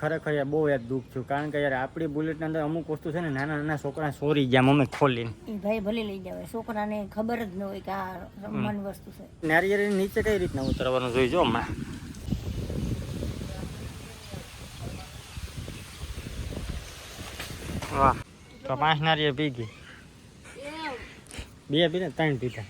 ખરેખર યાર બહુ યાર દુઃખ થયું. કારણ કે યાર આપણી બુલેટની અંદર અમુક વસ્તુ છે ને નાના નાના છોકરા સોરી ગયા મમ્મી ખોલીને. ભાઈ ભલે લઈ જાવે છોકરાને ખબર જ ન હોય કે આ રમવાની વસ્તુ છે. નારિયેળ નીચે કઈ રીતના ઉતરવાનું જોઈ જો માં. વાહ. તો પાંચ નારિયેળ પી ગઈ. બે પીને ત્રણ પીધા.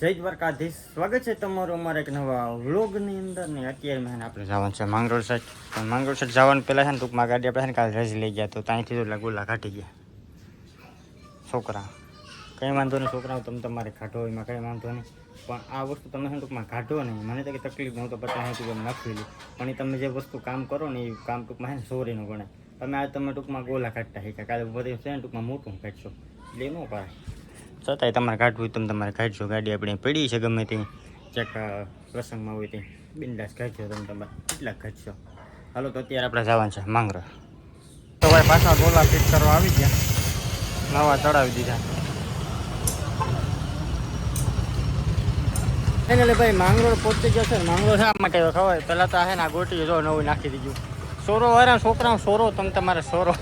જય દ્વારકાધીશ. સ્વાગત છે તમારું અમારા એક નવા વ્લોગની અંદર. ને અત્યારે મેં આપણે જવાનું છે માંગરોળ સાઈડ પણ માંગરોળ સાઈડ જવાનું પહેલાં છે ને ટૂંકમાં ગાડી આપણે ને કાલે રજ લઈ ગયા તો ત્યાંથી તો ગુલા કાઢી ગયા. છોકરા. કંઈ વાંધો નહીં છોકરાઓ, તમે તમારે કાઢો, એમાં કંઈ વાંધો નહીં. પણ આ વસ્તુ તમે છે ટૂંકમાં કાઢો નહીં. મને તો કંઈ તકલીફ હું તો પચાસ સાઠ રૂપિયા નાખી લી પણ તમે જે વસ્તુ કામ કરો ને એ કામ ટૂંકમાં છે ને સોરીનું ગણે તમે આ તમે ટૂંકમાં ગોલા કાઢતા શીખ્યા. કાલે બધું છે ને ટૂંકમાં મોટું કાઢશો. એટલે ન કરાય છતાંય તમારે કાઢવું હોય તમે તમારે કાઢજો. ગાડી આપણે પડી છે ગમે તે. ચેક પ્રસંગમાં હોય તે. બિંદાસ કાઢજો તમે તમારે. કેટલાક કાઢશો. હાલો, તો અત્યારે આપણે જવાનું છે માંગરો તો ભાઈ પાછા ગોલા ફિટ કરવા આવી ગયા. નવા ચડાવી દીધા. એટલે ભાઈ માંગરોળ પહોંચી છે. માંગરોળ શા માટે ખબર? પહેલાં તો આ ને આ ગોટી જો નવું નાખી દીધું. સોરો વાળા છોકરા સોરો. તમે તમારે સોરો.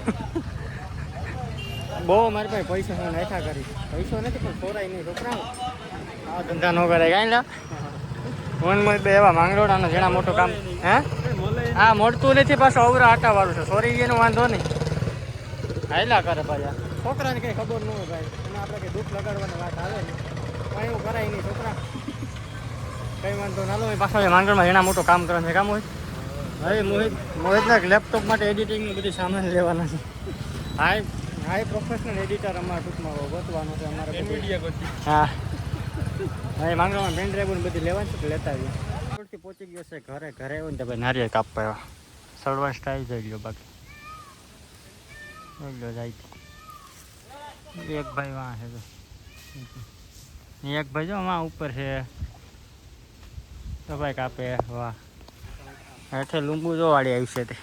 બહુ મારી પાસે પૈસા હું નાખ્યા કરી. પૈસો નથી પણ સોરાય નહીં છોકરા આ ધંધા ન કરાય. કાંઈ લા વન મોય બે એવા માંગરોળાનો જેના મોટું કામ હે? હા મળતું નથી પાછું અવરા આટા વાળું છે. સોરી એનો વાંધો નહીં. હાયલા કરે પાછા. છોકરાને કંઈ ખબર ન હોય ભાઈ. એમાં આપણે કંઈ દુઃખ લગાડવાની વાત આવે ને. પણ એવું કરાય નહીં છોકરા. કંઈ વાંધો ના લો પાછા માંગરોળમાં એના મોટું કામ કરવાનું છે. કામ હોય હવે મોહિત મોહિતના લેપટોપ માટે એડિટિંગ બધી સામાન લેવાના છે. હાય. હાય પ્રોફેશનલ એડિટર અમારા ટૂંકમાં ગોતવાનો છે અમારે હા. હવે માંગવામાં પેન ડ્રાઈવ બધી લેવાની છે તો લેતા આવીએ. થી પહોંચી ગયો છે ઘરે ઘરે આવ્યો ને તો ભાઈ નારિયેળ કાપવા એવા સળવા સ્ટાઈલ થઈ ગયો બાકી. એટલો જાય એક ભાઈ વાં છે એક ભાઈ જો વાં ઉપર છે. તો ભાઈ કાપે વાહ હેઠે લીંબુ જોવાળી આવી છે તે.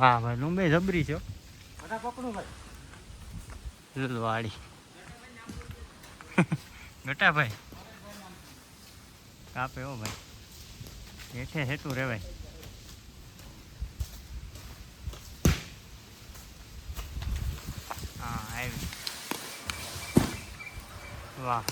વાહ ભાઈ લુંબે જબરી છે હો. લીલું વાળી ગટા ભાઈ કાપે હો ભાઈ. હેઠે હેઠું રેવાય. હા આવી. વાહ.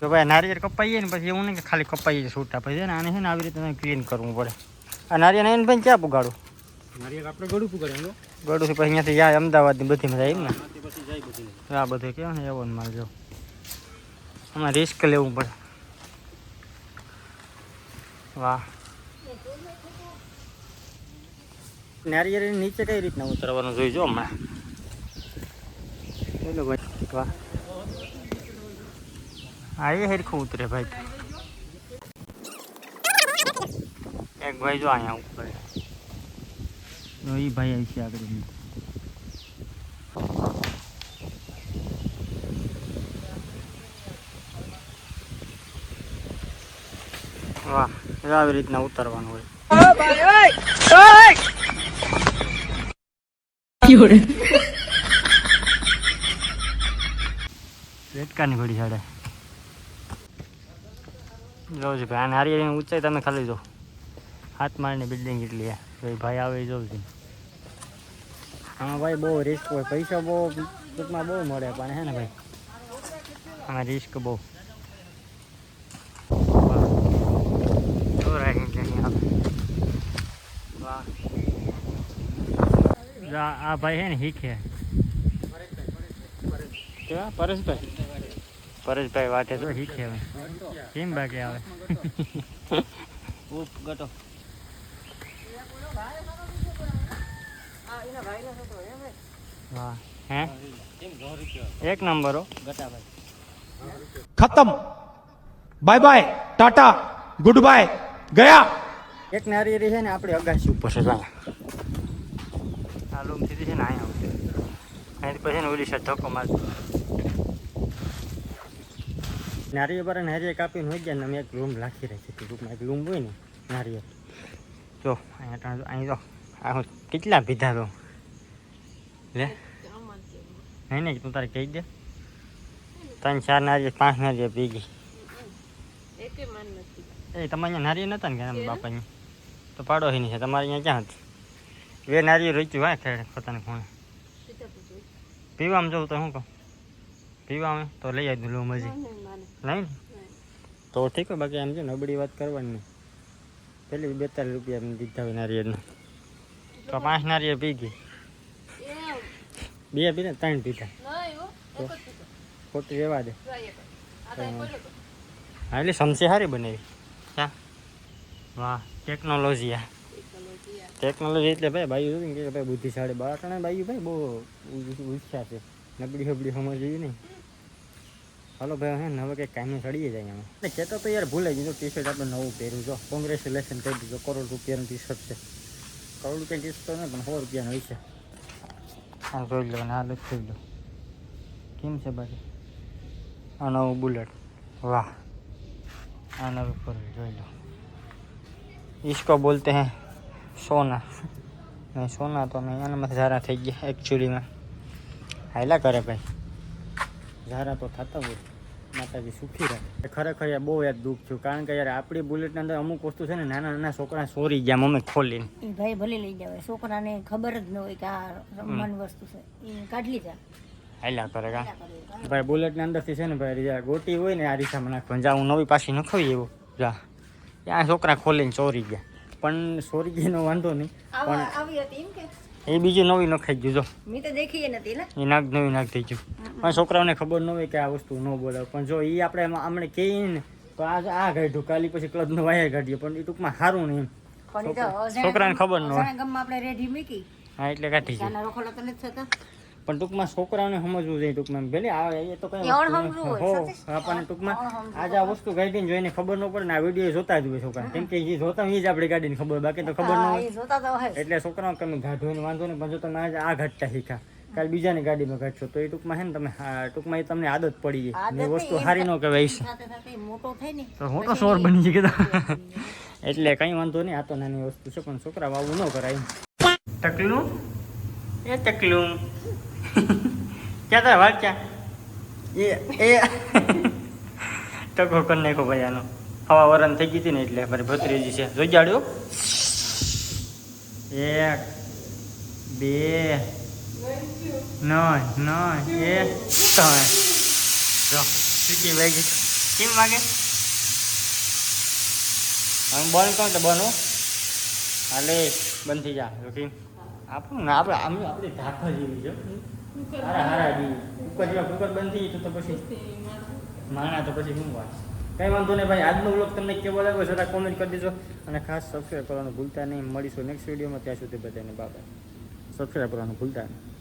તો ભાઈ નારિયેળ કપાઈએ ને પછી એવું નહીં કે ખાલી કપાઈએ છૂટા. પછી ને આને છે ને આવી રીતે ક્લીન કરવું પડે. આ નારિયેળ એને ભાઈ ક્યાં પુગાડું? નારિયેળ આપણે ગળું પુગાડે ગળું પછી અહીંયાથી જાય અમદાવાદની બધીમાં જાય એમ ને આ બધું કેવું ને એવો મારે જો. આમાં રિસ્ક લેવું પડે. વાહ. નારિયેળ નીચે કઈ રીતના ઉતરવાનું જોઈજો હમણાં. ભાઈ. વાહ. હા એ હેરખું ઉતરે ભાઈ. એક ભાઈ જો અહીંયા ઉપર. એ ભાઈ આવી છે આગળ વાહ એ આવી રીતના ઉતરવાનું હોય. રેટકાની ઘડી સાડે જો છું ભાઈ અને નારિયેળની ઊંચાઈ તમે ખાલી જો. હાથ મારીને બિલ્ડિંગ એટલી ભાઈ આવે જોઉં છું. આમાં ભાઈ બહુ રિસ્ક હોય. પૈસા બહુ, ટૂંકમાં બહુ મળે, પણ હે ને ભાઈ? આમાં રિસ્ક બહુ. આ ભાઈ હે ને, શીખે. કેવા? પરેશભાઈ. પરેશભાઈ વાટે તો શીખે હવે. કેમ બાકી આવે? ઉપ ગટો. એક નંબર ખતમ. Bye bye tata goodbye ગયા. એક નારી રહી છે ને આપણે અગાસી ઉપર છે ચાલો આ લૂમ સીધી છે ને અહીંયા આવશે. અહીંથી પછી ને ઓલી શર્ટ ધક્કો મારતી નારિયેળ પર નારિયેળ કાપીને હોય ગયા ને અમે એક રૂમ રાખી રાખી હતી. રૂમમાં એક રૂમ હોય ને નારિયેળ. જો અહીંયા ત્રણ અહીં જો આ હું કેટલા પીધા તો લે. નહીં નહીં તું તારે કહી દે. ત્રણ ચાર નારિયેળ પાંચ નારિયેળ પી ગઈ એ તમારે અહીંયા નારિયેળ નતા ને કે બાપાની? તો પાડો નહીં છે તમારે અહીંયા ક્યાં હતી? બે નારિયેળ રોચ્યું હોય ખેડ પોતાને ખૂણે પીવામાં જવું તો શું કહું? પીવામાં તો લઈ આવી દઉં મજી નહીં ને? તો ઠીક હોય બાકી એમ છે નબળી વાત કરવાની. નહીં પેલી બેતાલીસ રૂપિયા એમ દીધા હોય નારિયેળના. તો પાંચ નારિયેળ પી ગઈ. બે પીને ત્રણ પીધા. ખોટી રહેવા દે. હા એટલે સમસી સારી બનાવી. ક્યાં? વાહ ટેકનોલોજી આ. ટેકનોલોજી એટલે ભાઈ બાયું જોયું ને કે ભાઈ બુદ્ધિશાળી બાળકને બાયું ભાઈ બહુ ઉત્સાહ છે. નબળી હબળી સમજવી નહીં. હાલો ભાઈ હે ને હવે કંઈક કામે ચડીએ જાય આમાં એટલે કહેતો તો યાર ભૂલે ગયું ટી શર્ટ આપણે નવું પહેર્યું જો કોંગ્રેચ્યુલેશન કહી દીધું કરોડ રૂપિયાનું ટી શર્ટ છે કરોડ રૂપિયા ટી શર્ટ તો નહીં પણ સો રૂપિયાનું હોય છે આ જોઈ લો ને આ લુક જોઈ લો કેમ છે બાકી આ નવું બુલેટ વાહ આ નવું ફોર જોઈ લો इसको बोलते हैं सोना નહીં સોના તો નહીં એનામાં ઝારા થઈ ગયા એકચ્યુઅલીમાં હાયલા કરે ભાઈ ઝારા તો થતા હોય માતાજી સુખી રહે. ખરેખર યાર બહુ યાર દુઃખ થયું. કારણ કે યાર આપણી બુલેટની અંદર અમુક વસ્તુ છે ને નાના નાના છોકરા સોરી ગયા મમ્મી ખોલીને. એ ભાઈ ભલે લઈ જાવે છોકરાને ખબર જ ન હોય કે આ રમવાની વસ્તુ છે. એ કાઢી લીધા હાયલા કરે કા? ભાઈ બુલેટની અંદરથી છે ને ભાઈ ગોટી હોય ને આ રીસામાં નાખવાની. જા હું નવી પાછી નખાવી એવું જા. ત્યાં છોકરા ખોલીને ચોરી ગયા. પણ ચોરી ગયાનો વાંધો નહીં. પણ આવી હતી એમ કે? એ બીજું નવી નખાઈ ગયું જો. મેં તો દેખી નથી ને. એ નાગ નવી નાખ થઈ ગયું. પણ છોકરાઓને ખબર ન હોય કે આ વસ્તુ ન બોલાવે. પણ જો એ આપણે આમણે કહીએ ને તો આ આ કાઢ્યું કાલી પછી ક્લબનો વાયર કાઢીએ પણ એ ટૂંકમાં સારું નહીં છોકરાને ખબર ન હોય. આપણે રેડી મૂકી. હા એટલે કાઢી ગયું પણ ટૂંકમાં છોકરાઓને સમજવું જોઈએ ટૂંકમાં ભલે આ એ તો કઈ હો. આપણને ટૂંકમાં આજે આ વસ્તુ કાઢીને જોઈને ખબર ન પડે ને આ વીડિયો જોતા જ હોય છોકરા કેમ કે એ જોતા એ જ આપણી ગાડીને ખબર બાકી તો ખબર ન હોય. એટલે છોકરાઓ તમે ગાઢોને વાંધો નહીં પણ જો તમે આજે આ ઘટતા શીખ્યા કાલે બીજાની ગાડીમાં ઘટશો તો એ ટૂંકમાં હે ને તમે ટૂંકમાં એ તમને આદત પડી જાય એ વસ્તુ સારી ન કહેવાય છે મોટો થાય ને તો હું તો સોર બની ગઈ કીધા એટલે કઈ વાંધો નહીં આ તો નાની વસ્તુ છે પણ છોકરા આવું ન કરાય. ટકલું? એ ટકલું. ક્યાં તારા વાત ક્યાં? એ ટકો કરી નાખો ભાઈ આનો. હવા વરણ થઈ ગઈ હતી ને એટલે મારી ભત્રીજી છે. જોઈ જાડ્યો એક બે નય નય એ ત્રણ. જો ચૂકી વાગી કેમ વાગે? બંધ કહું તો બનો. હાલે બંધ થઈ જા. જો આપણું ને આપણે આમ આપણી ધાખા જેવી છે. હારા હારા જેવી કુકર જેવા કુકર બંધ થઈ તો પછી માણા તો પછી શું વાત કંઈ વાંધો નહીં ભાઈ આજનો બ્લોગ તમને કેવો લાગ્યો જરા કોમેન્ટ કરી દેજો. અને ખાસ સબસ્ક્રાઈબ કરવાનું ભૂલતા નહીં. મળીશું નેક્સ્ટ વિડીયોમાં ત્યાં સુધી બધાને બાબા સબસ્ક્રાઈબ કરવાનું ભૂલતા નહીં.